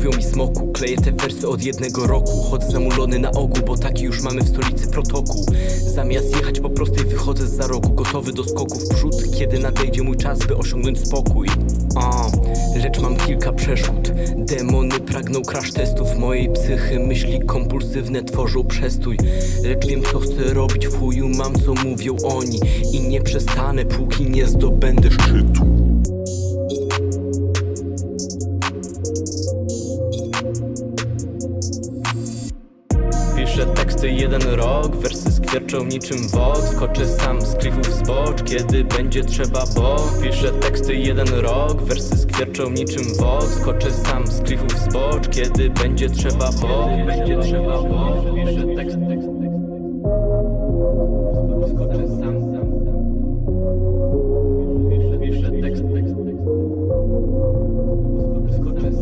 mówią mi smoku. Kleję te wersy od jednego roku. Chodzę zamulony na ogół, bo taki już mamy w stolicy protokół Zamiast jechać po prostej wychodzę z za rogu Gotowy do skoku w przód, kiedy nadejdzie mój czas, by osiągnąć spokój. A, Lecz mam kilka przeszkód. Demony pragną crash testów. Mojej psychy Myśli kompulsywne tworzą przestój. Lecz wiem co chcę robić. W chuju Mam co mówią oni. I nie przestanę póki nie zdobędę szczytu Piszę teksty jeden rok, wersy skwierczą niczym Vox Skoczę sam z klifów zbocz, kiedy będzie trzeba, bo Piszę teksty jeden rok, wersy skwierczą niczym Vox Skoczę sam z klifów zbocz, kiedy będzie trzeba, bo Będzie trzeba, bo Piszę tekst, sam, sam, sam,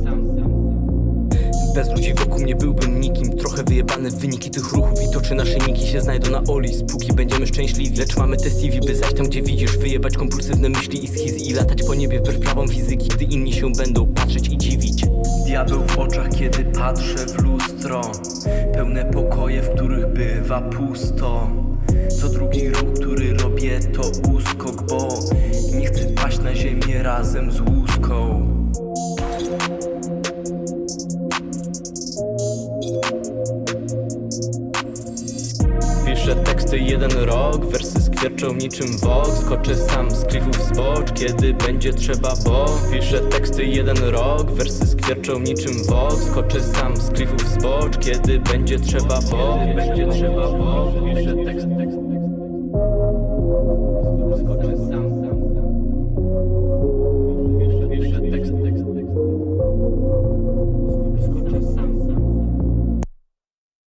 sam, sam bez ludzi wokół mnie byłbym nikim Trochę wyjebane wyniki tych ruchów I to czy nasze niki się znajdą na Olis Póki będziemy szczęśliwi Lecz mamy te CV, by zajść tam gdzie widzisz. Wyjebać kompulsywne myśli i schizy I latać po niebie wbrew prawom fizyki Gdy inni się będą patrzeć i dziwić. Diabeł w oczach, kiedy patrzę w lustro. Pełne pokoje, w których bywa pusto. Co drugi ruch, który robię to uskok Bo nie chcę paść na ziemię razem z łuską Teksty jeden rok, wersy skwierczą niczym Vox Skoczę sam z klifów zbocz, kiedy będzie trzeba, bo Piszę teksty jeden rok, wersy skwierczą niczym Vox Skoczę sam z klifów zbocz, kiedy będzie trzeba, bo Będzie trzeba, bo Piszę